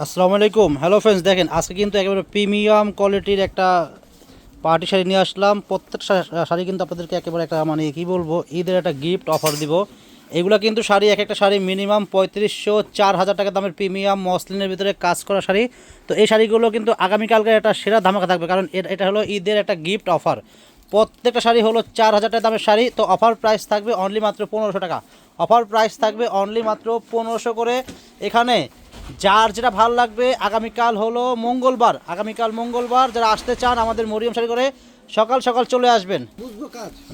আসসালামু আলাইকুম। Hello friends দেখেন, আজকে কিন্তু একেবারে প্রিমিয়াম কোয়ালিটির একটা পার্টি শাড়ি নিয়ে আসলাম। প্রত্যেক শাড়ি কিন্তু আপনাদেরকে একেবারে একটা মানে কি বলব, ঈদের একটা গিফট অফার দিব। এগুলো কিন্তু শাড়ি, এক একটা শাড়ি মিনিমাম পঁয়ত্রিশশো, চার হাজার টাকা দামের প্রিমিয়াম মসলিনের ভিতরে কাজ করা শাড়ি। তো এই শাড়িগুলো কিন্তু আগামীকালকে একটা সেরা ধামাকা থাকবে, কারণ এটা হলো ঈদের একটা গিফট অফার প্রত্যেকটা শাড়ি হলো চার হাজার টাকা দামের শাড়ি, তো অফার প্রাইস থাকবে অনলি মাত্র পনেরোশো টাকা। অফার প্রাইস থাকবে অনলি মাত্র পনেরোশো করে। এখানে যার যেটা ভালো লাগবে আগামীকাল হলো মঙ্গলবার। আগামীকাল মঙ্গলবার যারা আসতে চান আমাদের মরিয়ম শাড়ি করে সকাল সকাল চলে আসবেন।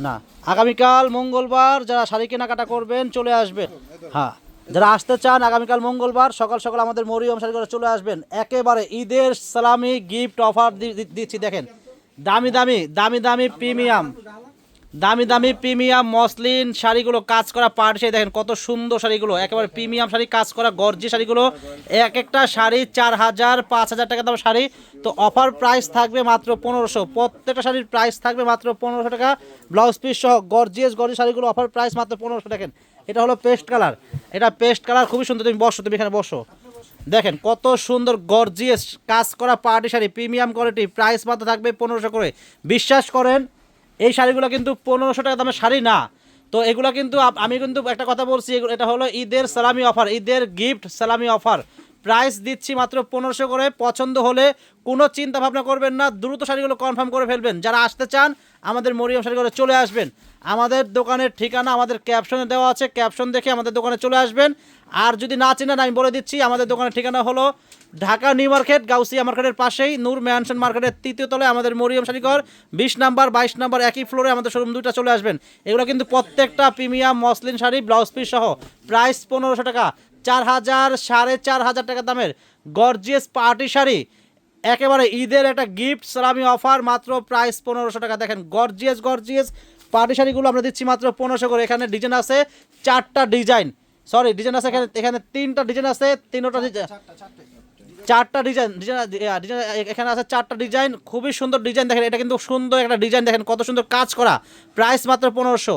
না আগামীকাল মঙ্গলবার যারা শাড়ি কেনাকাটা করবেন চলে আসবেন। হ্যাঁ যারা আসতে চান আগামীকাল মঙ্গলবার সকাল সকাল আমাদের মরিয়ম শাড়ি করে চলে আসবেন। একেবারে ঈদের সালামি গিফট অফার দিচ্ছি দেখেন। দামি দামি দামি দামি প্রিমিয়াম। দামি দামি প্রিমিয়াম, মসলিন শাড়িগুলো, কাজ করা পাট শাড়ি, দেখেন কত সুন্দর শাড়িগুলো। একেবারে প্রিমিয়াম শাড়ি, কাজ করা গর্জি শাড়িগুলো। এক একটা শাড়ি চার হাজার, পাঁচ হাজার টাকা দাম শাড়ি। তো অফার প্রাইস থাকবে মাত্র পনেরোশো। প্রত্যেকটা শাড়ির প্রাইস থাকবে মাত্র পনেরোশো টাকা। ব্লাউজ পিস সহ গর্জিয়াস গর্জি শাড়িগুলো অফার প্রাইস মাত্র পনেরোশো। দেখেন, এটা হলো পেস্ট কালার। এটা পেস্ট কালার খুবই সুন্দর। তুমি বসো, তুমি এখানে বসো। দেখেন, কত সুন্দর, গর্জিয়াস, কাজ করা party sari, premium quality, price মাত্র থাকবে পনেরোশো করে। বিশ্বাস করেন এই শাড়িগুলো কিন্তু পনেরোশো টাকা দামের শাড়ি না। তো এগুলো কিন্তু আমি কিন্তু একটা কথা বলছি এটা হলো ঈদের সালামি অফার, ঈদের গিফট সালামি অফার। প্রাইস দিচ্ছি মাত্র পনেরোশো করে, পছন্দ হলে কোনো চিন্তা ভাবনা করবেন না, দ্রুত শাড়িগুলো কনফার্ম করে ফেলবেন। যারা আসতে চান, আমাদের মরিয়ম শাড়িগুলো চলে আসবেন। আমাদের দোকানের ঠিকানা আমাদের ক্যাপশনে দেওয়া আছে, ক্যাপশন দেখে আমাদের দোকানে চলে আসবেন। আর যদি না চেনেন, আমি বলে দিচ্ছি, আমাদের দোকানের ঠিকানা হলো ঢাকা নিউ মার্কেট, গাউসিয়া মার্কেটের পাশেই নূর ম্যানশন মার্কেটের তৃতীয় তলায় আমাদের মরিয়ম শাড়িঘর বিশ নাম্বার, বাইশ নাম্বার একই ফ্লোরে আমাদের শোরুম দুইটা চলে আসবেন। এগুলো কিন্তু প্রত্যেকটা premium muslin sari, blouse piece সহ। প্রাইস পনেরোশো টাকা। চার হাজার, সাড়ে চার হাজার টাকা দামের গর্জিয়াস পার্টি শাড়ি। একেবারে ঈদের একটা গিফট সালামি অফার, মাত্র প্রাইস পনেরোশো টাকা। দেখেন, গর্জিয়াস গর্জিয়াস পার্টি শাড়িগুলো আমরা দিচ্ছি মাত্র পনেরোশো করে। এখানে ডিজাইন আছে চারটা ডিজাইন। সরি ডিজাইন আছে এখানে এখানে তিনটা ডিজাইন আছে, তিনটা ডিজাইন চারটা ডিজাইন ডিজাইন এখানে আছে চারটা ডিজাইন খুবই সুন্দর ডিজাইন দেখেন, এটা কিন্তু সুন্দর একটা ডিজাইন দেখেন, কত সুন্দর কাজ করা। প্রাইস মাত্র পনেরোশো।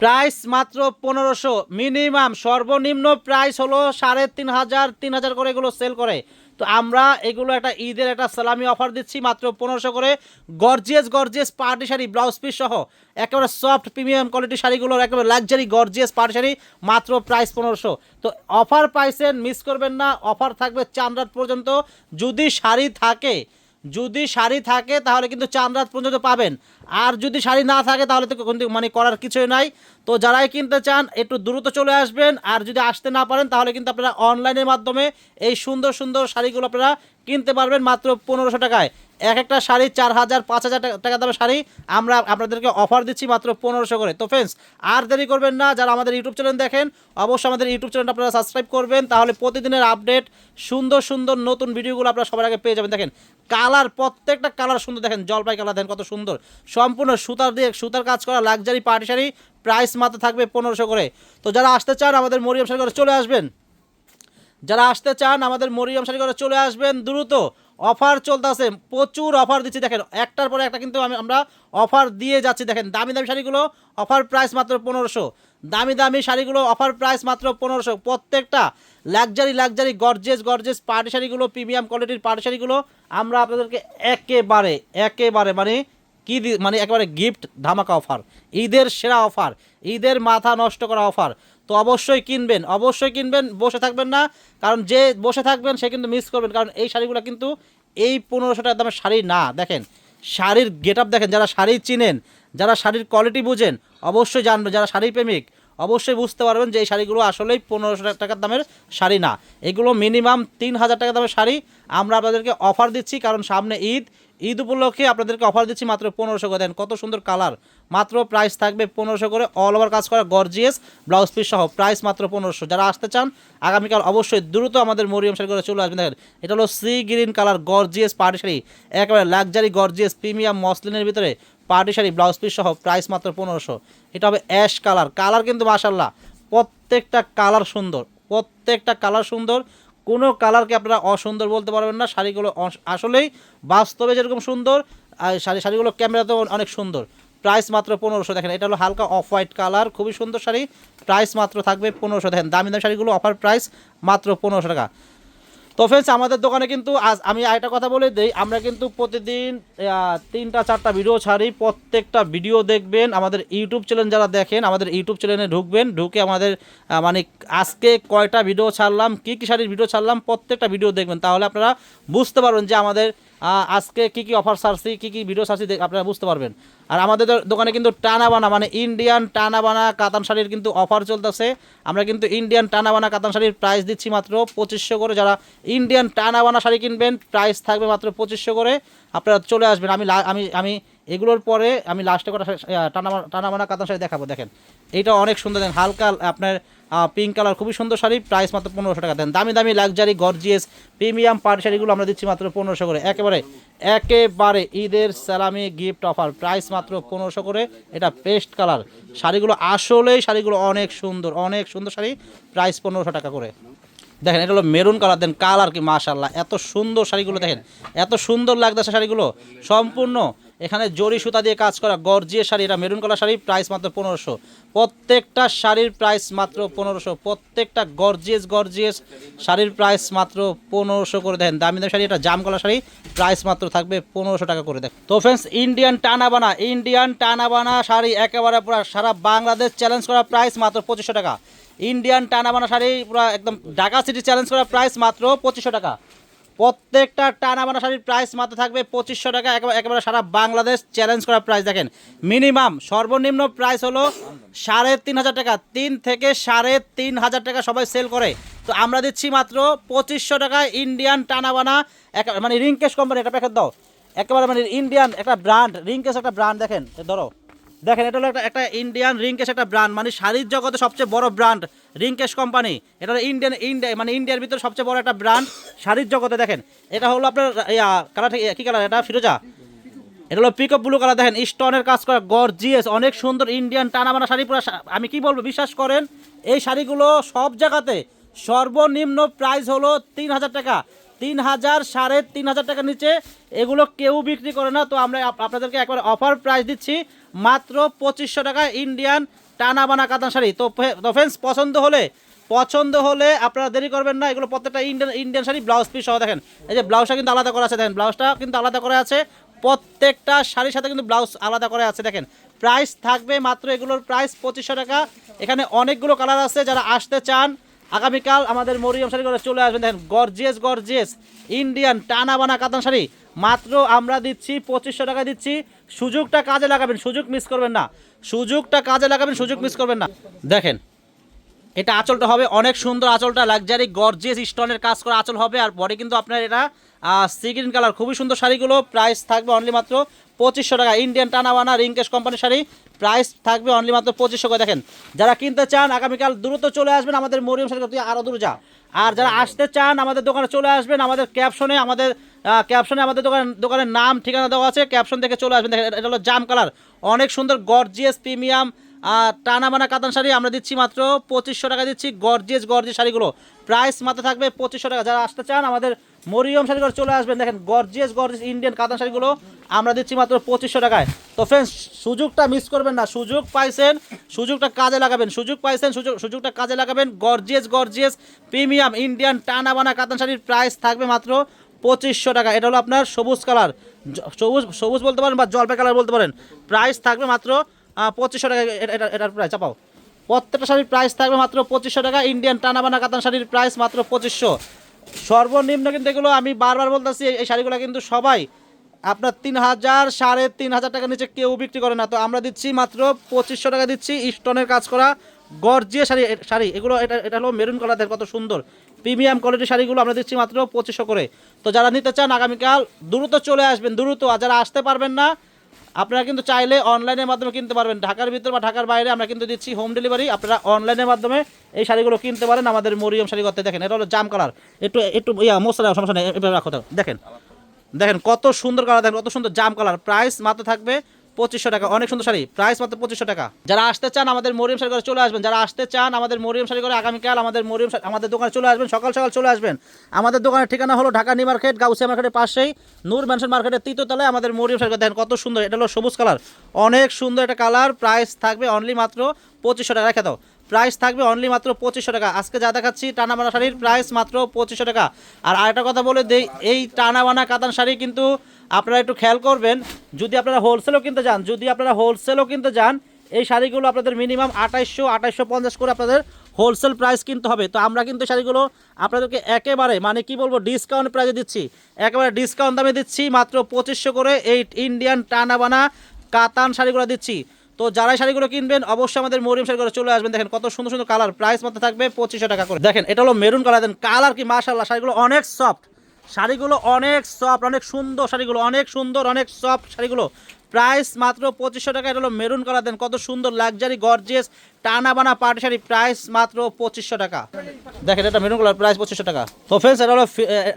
প্রাইস মাত্র পনেরোশো মিনিমাম সর্বনিম্ন প্রাইস হলো সাড়ে তিন হাজার তিন হাজার করে এগুলো সেল করে। তো আমরা এগুলো একটা ঈদের একটা সালামি অফার দিচ্ছি, মাত্র পনেরোশো করে। Gorgeous gorgeous party sari, blouse piece সহ। একেবারে সফট প্রিমিয়াম কোয়ালিটি শাড়িগুলোর একেবারে লাক্সারি গর্জিয়াস পার্টি শাড়ি, মাত্র প্রাইস পনেরোশো। তো অফার পাইছেন মিস করবেন না, অফার থাকবে চান রাত পর্যন্ত। যদি শাড়ি থাকে যদি শাড়ি থাকে, তাহলে কিন্তু চান রাত পর্যন্ত পাবেন। আর যদি শাড়ি না থাকে, তাহলে তো মানে করার কিছুই নাই। তো যারাই কিনতে চান, একটু দ্রুত চলে আসবেন। আর যদি আসতে না পারেন, তাহলে কিন্তু আপনারা অনলাইনের মাধ্যমে এই সুন্দর সুন্দর শাড়িগুলো আপনারা কিনতে পারবেন মাত্র পনেরোশো টাকায়। এক একটা শাড়ি চার হাজার, পাঁচ হাজার টাকা- দামের শাড়ি আমরা আপনাদেরকে অফার দিচ্ছি মাত্র পনেরোশো করে। তো ফ্রেন্ডস আর দেরি করবেন না, যারা আমাদের ইউটিউব চ্যানেল দেখেন, অবশ্যই আমাদের ইউটিউব চ্যানেলটা আপনারা সাবস্ক্রাইব করবেন, তাহলে প্রতিদিনের আপডেট সুন্দর সুন্দর নতুন ভিডিওগুলো আপনারা সবার আগে পেয়ে যাবেন। দেখেন, কালার, প্রত্যেকটা কালার সুন্দর। দেখেন, জলপাই কালার, দেখেন কত সুন্দর। সম্পূর্ণ সুতার দিয়ে সুতার কাজ করা লাক্সারি পার্টি শাড়ি প্রাইস মাত্র থাকবে পনেরোশো করে। তো যারা আসতে চান আমাদের মরিয়ম শাড়ি করে চলে আসবেন। যারা আসতে চান আমাদের মরিয়ম শাড়ি করে চলে আসবেন দ্রুত। অফার চলতেছে, প্রচুর অফার দিচ্ছি, দেখেন, একটার পরে একটা কিন্তু আমি, আমরা অফার দিয়ে যাচ্ছি, দেখেন, দামি দামি শাড়িগুলো, অফার প্রাইস মাত্র পনেরোশো। দামি দামি শাড়িগুলো, অফার প্রাইস মাত্র পনেরোশো। প্রত্যেকটা luxury luxury gorgeous gorgeous party শাড়িগুলো, প্রিমিয়াম কোয়ালিটির পার্টি শাড়িগুলো, আমরা আপনাদেরকে একেবারে একেবারে মানে কি মানে একেবারে গিফট ধামাকা অফার। ঈদের সেরা অফার, ঈদের মাথা নষ্ট করা অফার। তো অবশ্যই কিনবেন অবশ্যই কিনবেন, বসে থাকবেন না। কারণ যে বসে থাকবেন, সে কিন্তু মিস করবেন। কারণ এই শাড়িগুলো কিন্তু এই পনেরোশো টাকার দামের শাড়ি না। দেখেন, শাড়ির গেট দেখেন, যারা শাড়ি চিনেন, যারা শাড়ির কোয়ালিটি বুঝেন, অবশ্যই জানবেন যারা শাড়ি প্রেমিক অবশ্যই বুঝতে পারবেন যে এই শাড়িগুলো আসলেই পনেরোশো টাকার দামের শাড়ি না। এগুলো মিনিমাম তিন হাজার টাকা দামের শাড়ি। আমরা আপনাদেরকে অফার দিচ্ছি, কারণ সামনে ঈদ। ঈদ উপলক্ষে আপনাদেরকে অফার দিচ্ছি মাত্র পনেরোশো করে। দেন কত সুন্দর কালার মাত্র প্রাইস থাকবে পনেরোশো করে। অল ওভার কাজ করা গর্জিয়াস ব্লাউজ পিস সহ। প্রাইস মাত্র পনেরোশো। যারা আসতে চান, আগামীকাল অবশ্যই দ্রুত আমাদের মরিয়ম শাড়ি করে চলে আসবেন। দেখেন, এটা হলো sea green colour gorgeous party sari. একেবারে লাক্সারি গর্জিয়াস প্রিমিয়াম মসলিনের ভিতরে পার্টি শাড়ি ব্লাউজ পিস সহ প্রাইস মাত্র পনেরোশো। এটা হবে অ্যাশ কালার কালার কিন্তু মাসাল্লাহ প্রত্যেকটা কালার সুন্দর, প্রত্যেকটা কালার সুন্দর। কোনো কালারকে আপনারা অসুন্দর বলতে পারবেন না, শাড়িগুলো আসলেই বাস্তবে যেরকম সুন্দর শাড়ি শাড়িগুলো ক্যামেরাতেও অনেক সুন্দর। প্রাইস মাত্র পনেরোশো। দেখেন, এটা হলো হালকা অফ হোয়াইট কালার খুবই সুন্দর শাড়ি। প্রাইস মাত্র থাকবে পনেরোশো। দেখেন, দামি দামি শাড়িগুলো অফার প্রাইস মাত্র পনেরোশো টাকা। তো ফ্রেন্ডস আমাদের দোকানে কিন্তু আজ আমি একটা কথা বলে দিই, আমরা কিন্তু প্রতিদিন তিনটা, চারটা ভিডিও ছাড়ি, প্রত্যেকটা ভিডিও দেখবেন, আমাদের ইউটিউব চ্যানেল যারা দেখেন, আমাদের ইউটিউব চ্যানেলে ঢুকবেন, ঢুকে আমাদের মানে আজকে কয়টা ভিডিও ছাড়লাম, কী কী শাড়ির ভিডিও ছাড়লাম, প্রত্যেকটা ভিডিও দেখবেন, তাহলে আপনারা বুঝতে পারবেন যে আমাদের আজকে কি কি অফার ছাড়ছি কি কি ভিডিও দেখ- আপনারা বুঝতে পারবেন। আর আমাদের দোকানে কিন্তু টানা বানা মানে ইন্ডিয়ান টানা বানা কাতান শাড়ির কিন্তু অফার চলতেছে। আমরা কিন্তু ইন্ডিয়ান টানা বানা কাতান শাড়ির প্রাইস দিচ্ছি মাত্র পঁচিশশো করে। যারা ইন্ডিয়ান টানা বানা শাড়ি কিনবেন প্রাইস থাকবে মাত্র পঁচিশশো করে। আপনারা চলে আসবেন। আমি আমি আমি এগুলোর পরে আমি লাস্টে কটা টানা বানা- টানা বানা কাতান শাড়ি দেখাবো। দেখেন, এইটা অনেক সুন্দর। দেখেন, হালকা আপনার পিঙ্ক কালার খুবই সুন্দর শাড়ি প্রাইস মাত্র পনেরোশো টাকা। দেন দামি দামি লাক্সারি গর্জিয়াস প্রিমিয়াম পাড় শাড়িগুলো আমরা দিচ্ছি মাত্র পনেরোশো করে। একেবারে একেবারে ঈদের সালামি গিফট অফার প্রাইস মাত্র পনেরোশো করে। এটা পেস্ট কালার শাড়িগুলো আসলেই শাড়িগুলো অনেক সুন্দর অনেক সুন্দর শাড়ি প্রাইস পনেরোশো টাকা করে। দেখেন, এটা হলো মেরুন কালার দেন কালার কি মাশাল্লাহ এত সুন্দর শাড়িগুলো দেখেন, এত সুন্দর লাগতেছে শাড়িগুলো, সম্পূর্ণ এখানে জরি সুতা দিয়ে কাজ করা গর্জিয়ে শাড়ি, এটা মেরুন কালার শাড়ি প্রাইস মাত্র পনেরোশো। প্রত্যেকটা শাড়ির প্রাইস মাত্র পনেরোশো। প্রত্যেকটা গর্জিয়াস গর্জিয়াস শাড়ির প্রাইস মাত্র পনেরোশো করে দেন দামি দামি শাড়ি, এটা জাম কালার শাড়ি প্রাইস মাত্র থাকবে পনেরোশো টাকা করে দেখ তো ফ্রেন্ডস ইন্ডিয়ান টানাবানা ইন্ডিয়ান টানাবানা শাড়ি একেবারে পুরো সারা বাংলাদেশ চ্যালেঞ্জ করা প্রাইস মাত্র পঁচিশশো টাকা। ইন্ডিয়ান টানাবানা শাড়ি পুরো একদম ঢাকা সিটি চ্যালেঞ্জ করা প্রাইস মাত্র পঁচিশশো টাকা। প্রত্যেকটা টানা টানাবানা শাড়ির প্রাইস মাত্র থাকবে পঁচিশশো টাকা। একেবারে সারা বাংলাদেশ চ্যালেঞ্জ করা প্রাইস দেখেন। মিনিমাম সর্বনিম্ন প্রাইস হলো সাড়ে তিন হাজার টাকা। তিন থেকে সাড়ে তিন হাজার টাকা সবাই সেল করে। তো আমরা দিচ্ছি মাত্র পঁচিশশো টাকা ইন্ডিয়ান টানাবানা এক- মানে রিংকেশ কোম্পানি একটা প্যাকেট দাও। একেবারে মানে ইন্ডিয়ান একটা ব্র্যান্ড রিংকেশ একটা ব্র্যান্ড দেখেন। ধরো। দেখেন, এটা হলো একটা একটা ইন্ডিয়ান রিংকেশ একটা ব্র্যান্ড মানে শাড়ির জগতে সবচেয়ে বড় ব্র্যান্ড রিংকেশ কোম্পানি এটা হলো ইন্ডিয়ান ইন্ডিয়া মানে ইন্ডিয়ার ভিতরে সবচেয়ে বড় একটা ব্র্যান্ড শাড়ির জগতে, দেখেন। এটা হলো আপনার কালার কি কালার এটা ফিরোজা? এটা হলো পিক ব্লু কালার দেখেন স্টোনের কাজ করা গর্জিয়াস অনেক সুন্দর ইন্ডিয়ান টানাবানা শাড়ি, পুরো আমি কি বলব, বিশ্বাস করেন, এই শাড়িগুলো সব জায়গাতে সর্বনিম্ন প্রাইস হলো তিন হাজার টাকা। তিন হাজার সাড়ে তিন হাজার টাকার নিচে এগুলো কেউ বিক্রি করে না। তো আমরা আপনাদেরকে একবার অফার প্রাইস দিচ্ছি। মাত্র পঁচিশশো টাকা ইন্ডিয়ান টানা বানা কাতান শাড়ি। তো ফ্রেন্ডস পছন্দ হলে পছন্দ হলে আপনারা দেরি করবেন না, এগুলো প্রত্যেকটা Indian Indian sari blouse piece সহ দেখেন। এই যে ব্লাউজটা কিন্তু আলাদা করা আছে, দেখেন ব্লাউজটা কিন্তু আলাদা করা আছে। প্রত্যেকটা শাড়ির সাথে কিন্তু ব্লাউজ আলাদা করে আছে, দেখেন। প্রাইস থাকবে মাত্র এগুলোর প্রাইস পঁচিশশো টাকা। এখানে অনেকগুলো কালার আছে, যারা আসতে চান, আগামীকাল আমাদের মরিয়ম শাড়ি চলে আসবেন। দেখেন গর্জিয়াস গর্জিয়াস ইন্ডিয়ান টানা বানা কাতান শাড়ি। মাত্র আমরা দিচ্ছি পঁচিশশো টাকা দিচ্ছি। সুযোগটা কাজে লাগাবেন, সুযোগ মিস করবেন না। সুযোগটা কাজে লাগাবেন, সুযোগ মিস করবেন না। দেখেন, এটা আঁচলটা হবে, অনেক সুন্দর আঁচলটা লাক্সারি গর্জিয়াস স্টোনের কাজ করা আঁচল হবে, আর পরে কিন্তু আপনার এটা সি গ্রিন কালার খুবই সুন্দর শাড়িগুলো প্রাইস থাকবে অনলি মাত্র পঁচিশশো টাকা। ইন্ডিয়ান টানাবানা রিঙ্কেশ কোম্পানির শাড়ি প্রাইস থাকবে অনলি মাত্র পঁচিশশো করে। দেখেন, যারা কিনতে চান, আগামীকাল দ্রুত চলে আসবেন আমাদের মরিয়ম শাড়ি আরও দূর যা। আর যারা আসতে চান, আমাদের দোকানে চলে আসবেন, আমাদের ক্যাপশনে আমাদের ক্যাপশনে আমাদের দোকান দোকানের নাম, ঠিকানা দেওয়া আছে। ক্যাপশন থেকে চলে আসবেন। দেখেন, এটা হলো জাম কালার অনেক সুন্দর গর্জিয়াস প্রিমিয়াম টানা বানা কাতান শাড়ি আমরা দিচ্ছি মাত্র পঁচিশশো টাকা দিচ্ছি। গর্জিয়াস গর্জিয়াস শাড়িগুলো। প্রাইস মাত্র থাকবে পঁচিশশো টাকা। যারা আসতে চান, আমাদের মরিয়ম শাড়িগুলো চলে আসবেন। দেখেন গর্জিয়াস গর্জিয়াস ইন্ডিয়ান কাতান শাড়িগুলো আমরা দিচ্ছি মাত্র পঁচিশশো টাকায়। তো ফ্রেন্ডস সুযোগটা মিস করবেন না। সুযোগ পাইছেন, সুযোগটা কাজে লাগাবেন। সুযোগ পাইছেন, সুযোগ, সুযোগটা কাজে লাগাবেন। গর্জিয়াস গর্জিয়াস প্রিমিয়াম ইন্ডিয়ান টানা বানা কাতান শাড়ির প্রাইস থাকবে মাত্র পঁচিশশো টাকা। এটা হলো আপনার সবুজ কালার। সবুজ সবুজ বলতে পারেন বা জলপাই কালার বলতে পারেন। প্রাইস থাকবে মাত্র পঁচিশশো টাকা। এটা, এটা- এটার প্রাইস চাপাও। প্রত্যেকটা শাড়ির প্রাইস থাকবে মাত্র পঁচিশশো টাকা। ইন্ডিয়ান টানাবানা কাতান শাড়ির প্রাইস মাত্র পঁচিশশো। সর্বনিম্ন কিন্তু এগুলো আমি বারবার বলতেছি, এই শাড়িগুলো কিন্তু সবাই আপনার তিন হাজার সাড়ে তিন হাজার টাকার নিচে কেউ বিক্রি করে না। তো আমরা দিচ্ছি মাত্র পঁচিশশো টাকা দিচ্ছি, স্টোনের কাজ করা গর্জিয়ে শাড়ি শাড়ি। এগুলো, এটা এটা হলো মেরুন কালার দেখেন কত সুন্দর। প্রিমিয়াম কোয়ালিটির শাড়িগুলো আমরা দিচ্ছি মাত্র পঁচিশশো করে। তো যারা নিতে চান, আগামীকাল দ্রুত চলে আসবেন, দ্রুত। আর যারা আসতে পারবেন না, আপনারা কিন্তু চাইলে অনলাইনের মাধ্যমে কিনতে পারবেন। ঢাকার ভিতর বা ঢাকার বাইরে আমরা কিন্তু দিচ্ছি হোম ডেলিভারি আপনারা অনলাইনের মাধ্যমে এই শাড়িগুলো কিনতে পারেন। আমাদের মরিয়ম শাড়ি করতে, দেখেন, এটা হলো জাম কালার একটু একটু, ইয়া, মশলা সমস্যা নেই এভাবে রাখো দেখেন দেখেন, কত সুন্দর কালার দেখেন, কত সুন্দর জাম কালার প্রাইস মাত্র থাকবে পঁচিশশো টাকা। অনেক সুন্দর শাড়ি। প্রাইস মাত্র পঁচিশশো টাকা। যারা আসতে চান আমাদের মরিয়ম শাড়ি করে চলে আসবেন, যারা আসতে চান আমাদের মরিয়ম শাড়ি করে আগামীকাল আমাদের মরিয়ম আমাদের দোকানে চলে আসবেন, সকাল সকাল চলে আসবেন। আমাদের দোকানের ঠিকানা হলো ঢাকা নিউ মার্কেট, গাউসিয়া মার্কেটের পাশেই, নূর ম্যানশন মার্কেটের তৃতীয়তলায় আমাদের মরিয়ম শাড়ি দেখেন কত সুন্দর, এটা হলো সবুজ কালার। অনেক সুন্দর একটা কালার প্রাইস থাকবে অনলি মাত্র পঁচিশশো টাকা। রেখে দাও। প্রাইস থাকবে অনলি মাত্র পঁচিশশো টাকা। আজকে যা দেখাচ্ছি টানা বানা শাড়ির প্রাইস মাত্র পঁচিশশো টাকা। আর আরেকটা কথা বলে দেই, এই টানা বানা কাতান শাড়ি কিন্তু আপনারা একটু খেয়াল করবেন, যদি আপনারা হোলসেলও কিনতে যান, যদি আপনারা হোলসেলও কিনতে যান, এই শাড়িগুলো আপনাদের মিনিমাম আঠাইশশো আঠাইশশো পঞ্চাশ করে আপনাদের হোলসেল প্রাইস কিনতে হবে। তো আমরা কিন্তু শাড়িগুলো আপনাদেরকে একেবারে মানে কি বলব ডিসকাউন্ট প্রাইসে দিচ্ছি। একেবারে ডিসকাউন্ট দামে দিচ্ছি, মাত্র পঁচিশশো করে এই ইন্ডিয়ান টানা বানা কাতান শাড়িগুলো দিচ্ছি। তো যারা শাড়িগুলো কিনবেন, অবশ্যই আমাদের মরিম শাড়িগুলো চলে আসবেন। দেখেন কত সুন্দর সুন্দর কালার প্রাইস মতো থাকবে পঁচিশশো টাকা করে। দেখেন, এটা হলো মেরুন কালার দেন কালার কি মাশাল্লাহ শাড়িগুলো অনেক সফট শাড়িগুলো অনেক সফট অনেক সুন্দর শাড়িগুলো, অনেক সুন্দর, অনেক সফট শাড়িগুলো। প্রাইস মাত্র পঁচিশশো টাকা, এটা হলো মেরুন কালার দেন কত সুন্দর লাক্সারি গর্জিয়াস টানা বানা পাটি শাড়ি প্রাইস মাত্র পঁচিশশো টাকা। দেখেন এটা মেরুন কালার প্রাইস পঁচিশশো টাকা। তো এটা হলো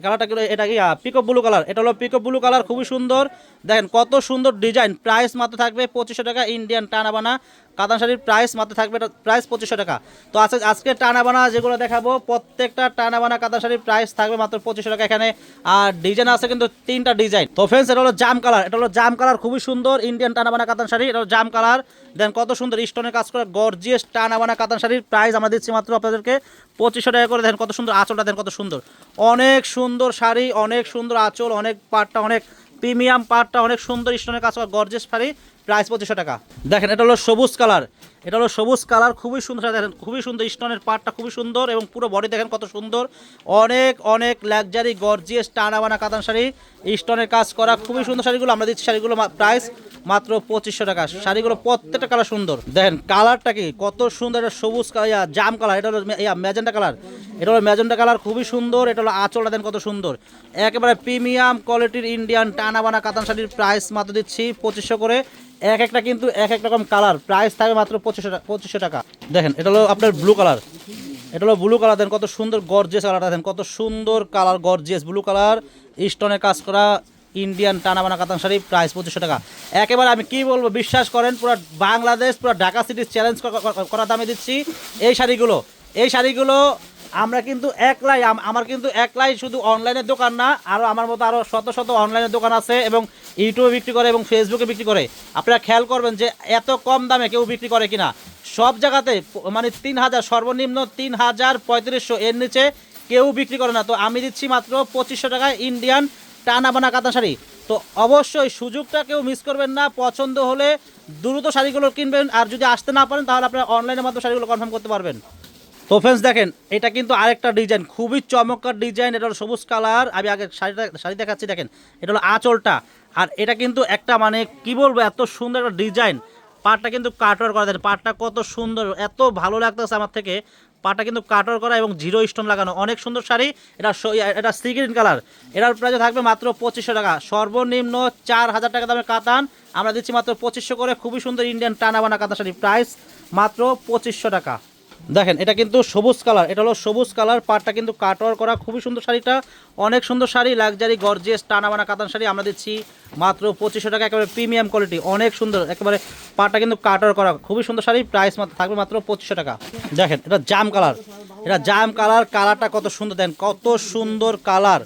কালারটা এটা কি পিকপ ব্লু কালার এটা হলো পিকপ ব্লু কালার খুবই সুন্দর। দেখেন কত সুন্দর ডিজাইন প্রাইস মাত্র থাকবে পঁচিশশো টাকা ইন্ডিয়ান টানা বানা কাতান শাড়ির প্রাইস মাত্র থাকবে প্রাইস পঁচিশশো টাকা। তো আজকে আজকে টানা বানা যেগুলো দেখাবো, প্রত্যেকটা টানা বানা কাতান শাড়ির প্রাইস থাকবে মাত্র পঁচিশশো টাকা এখানে। আর ডিজাইন আছে কিন্তু তিনটা ডিজাইন তো ফ্রেন্ডস এটা হলো জাম কালার এটা হলো জাম কালার খুবই সুন্দর ইন্ডিয়ান টানা বানা কাতান শাড়ি, এটা জাম কালার দেন কত সুন্দর স্টোনের কাজ করে গর্জিয়াস টানা বানা কাতান শাড়ির প্রাইস আমরা দিচ্ছি মাত্র আপনাদেরকে পঁচিশশো টাকা করে। দেখেন কত সুন্দর আঁচলটা, দেখেন কত সুন্দর। অনেক সুন্দর শাড়ি, অনেক সুন্দর আঁচল, অনেক পাটটা, অনেক প্রিমিয়াম পাটটা, অনেক সুন্দর স্টোনের কাজ করা গর্জিয়াস শাড়ি প্রাইস পঁচিশশো টাকা। দেখেন, এটা হলো সবুজ কালার এটা হলো সবুজ কালার, খুবই সুন্দর দেখেন, খুবই সুন্দর স্টোনের পাটটা খুবই সুন্দর এবং পুরো বডি দেখেন কত সুন্দর। অনেক অনেক লাক্সারি গর্জিয়াস টানা বানা কাতান শাড়ি। স্টোনের কাজ করা খুবই সুন্দর শাড়িগুলো, আমরা দিচ্ছি শাড়িগুলো প্রাইস মাত্র পঁচিশশো টাকা। শাড়িগুলো প্রত্যেকটা কালার সুন্দর। দেখেন কালারটা কি, কত সুন্দর এটা সবুজ ইয়া, জাম কালার, এটা হলো ইয়া ম্যাজেন্টা কালার এটা হলো ম্যাজেন্টা কালার খুবই সুন্দর, এটা হলো আঁচলটা দেন কত সুন্দর। একেবারে প্রিমিয়াম কোয়ালিটির ইন্ডিয়ান টানা বানা কাতান শাড়ির প্রাইস মাত্র দিচ্ছি পঁচিশশো করে। এক একটা কিন্তু এক এক রকম কালার প্রাইস থাকবে মাত্র পঁচিশশো টাকা পঁচিশশো টাকা। দেখেন, এটা হলো আপনার ব্লু কালার এটা হলো ব্লু কালার দেন কত সুন্দর গর্জেস কালারটা দেন, কত সুন্দর কালার গর্জিয়াস ব্লু কালার স্টোনের কাজ করা ইন্ডিয়ান টানাবানা কাতান শাড়ি প্রাইস পঁচিশশো টাকা। একেবারে আমি কি বলব, বিশ্বাস করেন, পুরো বাংলাদেশ, পুরো ঢাকা সিটির চ্যালেঞ্জ করা দামে দিচ্ছি। এই শাড়িগুলো এই শাড়িগুলো আমরা কিন্তু একলাই আমার কিন্তু একলাই শুধু অনলাইনের দোকান না আরও আমার মতো আরও শত শত অনলাইনের দোকান আছে এবং ইউটিউবে বিক্রি করে এবং ফেসবুকে বিক্রি করে। আপনারা খেয়াল করবেন যে এত কম দামে কেউ বিক্রি করে কিনা। সব জায়গাতে মানে তিন হাজার, সর্বনিম্ন তিন হাজার পঁয়ত্রিশশো এর নিচে কেউ বিক্রি করে না। তো আমি দিচ্ছি মাত্র পঁচিশশো টাকায় ইন্ডিয়ান টানা বানা কাতা শাড়ি। তো অবশ্যই সুযোগটা কেউ মিস করবেন না, পছন্দ হলে দ্রুত শাড়িগুলো কিনবেন। আর যদি আসতে না পারেন, তাহলে আপনারা অনলাইনের মাধ্যমে শাড়িগুলো কনফার্ম করতে পারবেন। তো ফ্রেন্ডস দেখেন, এটা কিন্তু আরেকটা ডিজাইন খুবই চমৎকার ডিজাইন এটা হলো সবুজ কালার আমি আগে শাড়িটা, শাড়ি দেখাচ্ছি, দেখেন, এটা হলো আঁচলটা, আর এটা কিন্তু একটা মানে কি বলব, এত সুন্দর একটা ডিজাইন পাটটা কিন্তু কাটওয়ার করা দেন পাটটা কত সুন্দর, এত ভালো লাগতেছে আমার থেকে, পাটটা কিন্তু কাটওয়ার করা এবং জিরো স্টোন লাগানো, অনেক সুন্দর শাড়ি, এটা এটা সি গ্রিন কালার এটার প্রাইস থাকবে মাত্র পঁচিশশো টাকা, সর্বনিম্ন চার হাজার টাকা দামের কাতান, আমরা দিচ্ছি মাত্র পঁচিশশো করে, খুবই সুন্দর ইন্ডিয়ান টানা বানা কাতান শাড়ি প্রাইস মাত্র পঁচিশশো টাকা। দেখেন, এটা কিন্তু সবুজ কালার, এটা হলো সবুজ কালার পাটটা কিন্তু কাটওয়ার করা, খুবই সুন্দর শাড়িটা, অনেক সুন্দর শাড়ি, লাক্সারি, গর্জিয়াস, টানাবানা কাতান শাড়ি আমরা দিচ্ছি, মাত্র পঁচিশশো টাকা, একেবারে প্রিমিয়াম কোয়ালিটি, অনেক সুন্দর, একেবারে পাটটা কিন্তু কাটওয়ার করা, খুবই সুন্দর শাড়ি, প্রাইস থাকবে মাত্র পঁচিশশো টাকা। দেখেন, এটা জাম কালার, এটা জাম কালার, কালারটা কত সুন্দর দেন কত সুন্দর কালার,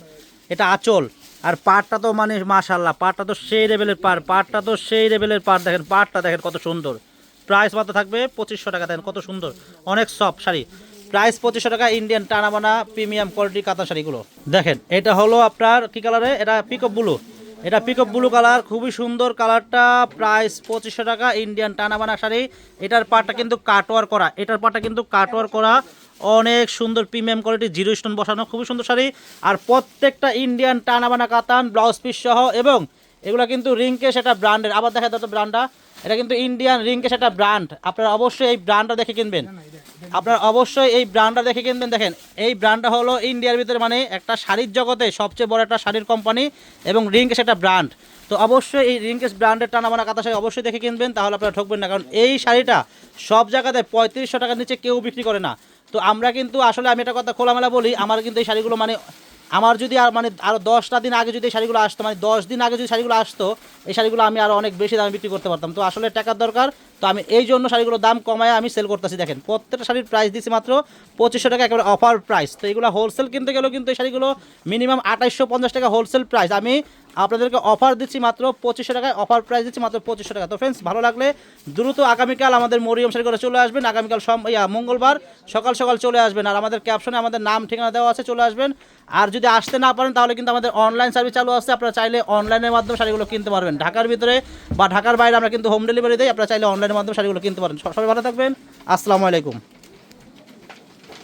এটা আঁচল, আর পাটটা তো মানে মাশাল্লাহ পাটটা তো সেই লেভেলের পার পাটটা তো সেই লেভেলের পার দেখেন পাটটা দেখেন কত সুন্দর। প্রাইস মাত্র থাকবে পঁচিশশো টাকা। দেন কত সুন্দর, অনেক সফট শাড়ি। প্রাইস পঁচিশশো টাকা ইন্ডিয়ান টানাবানা প্রিমিয়াম কোয়ালিটি কাতা শাড়িগুলো। দেখেন, এটা হলো আপনার কি কালারে এটা পিকআপ ব্লু এটা পিকআপ ব্লু কালার খুবই সুন্দর কালারটা প্রাইস পঁচিশশো টাকা ইন্ডিয়ান টানাবানা শাড়ি। এটার পাটটা কিন্তু কাটওয়ার করা, এটার পাটটা কিন্তু কাটওয়ার করা। অনেক সুন্দর প্রিমিয়াম কোয়ালিটি জিরো স্টোন বসানো, খুবই সুন্দর শাড়ি। আর প্রত্যেকটা ইন্ডিয়ান টানাবানা, কাতান ব্লাউজ পিস সহ এবং এগুলো কিন্তু রিংকেশ একটা ব্র্যান্ডের আবার দেখা যাচ্ছে ব্র্যান্ডটা এটা কিন্তু ইন্ডিয়ান রিংকেশ একটা ব্র্যান্ড আপনারা অবশ্যই এই ব্র্যান্ডটা দেখে কিনবেন। আপনারা অবশ্যই এই ব্র্যান্ডটা দেখে কিনবেন। দেখেন এই ব্র্যান্ডটা হলো ইন্ডিয়ার ভিতরে মানে একটা শাড়ির জগতে সবচেয়ে বড় একটা শাড়ির কোম্পানি এবং রিংকেশ একটা ব্র্যান্ড তো অবশ্যই এই রিংকেশ ব্র্যান্ডের টানাবানা কাঁথা শাড়ি অবশ্যই দেখে কিনবেন তাহলে আপনারা ঠকবেন না। কারণ এই শাড়িটা সব জায়গাতে পঁয়ত্রিশশো টাকার নিচে কেউ বিক্রি করে না। তো আমরা কিন্তু আসলে আমি একটা কথা খোলামেলা বলি আমার কিন্তু এই শাড়িগুলো মানে আমার যদি আর মানে আরও দশটা দিন আগে যদি এই শাড়িগুলো আসতো মানে দশ দিন আগে যদি শাড়িগুলো আসতো, এই শাড়িগুলো আমি আরও অনেক বেশি দামে বিক্রি করতে পারতাম। তো আসলে টাকার দরকার তো আমি এই জন্য শাড়িগুলোর দাম কমায় আমি সেল করতেছি, দেখেন। প্রত্যেকটা শাড়ির প্রাইস দিচ্ছি মাত্র পঁচিশশো টাকা, একেবারে অফার প্রাইস তো এগুলো হোলসেল কিনতে গেলেও কিন্তু এই শাড়িগুলো মিনিমাম আঠাইশশো পঞ্চাশ টাকা হোলসেল প্রাইস আমি আপনাদেরকে অফার দিচ্ছি মাত্র পঁচিশশো টাকায় অফার প্রাইস দিচ্ছি মাত্র পঁচিশশো টাকা। তো ফ্রেন্ডস ভালো লাগলে দ্রুত আগামীকাল আমাদের মরিয়ম করে চলে আসবেন। আগামীকাল সম, ইয়া, মঙ্গলবার সকাল সকাল চলে আসবেন। আর আমাদের ক্যাপশনে আমাদের নাম, ঠিকানা দেওয়া আছে, চলে আসবেন। আর যদি আসতে না পারেন, তাহলে কিন্তু আমাদের অনলাইন সার্ভিস চালু আছে। আপনারা চাইলে অনলাইনের মাধ্যমে শাড়িগুলো কিনতে পারবেন। ঢাকার ভিতরে বা ঢাকার বাইরে আমরা কিন্তু হোম ডেলিভারি দিই। আপনারা চাইলে অনলাইনের মাধ্যমে শাড়িগুলো কিনতে পারেন। সবাই ভালো থাকবেন। আসসালামু আলাইকুম।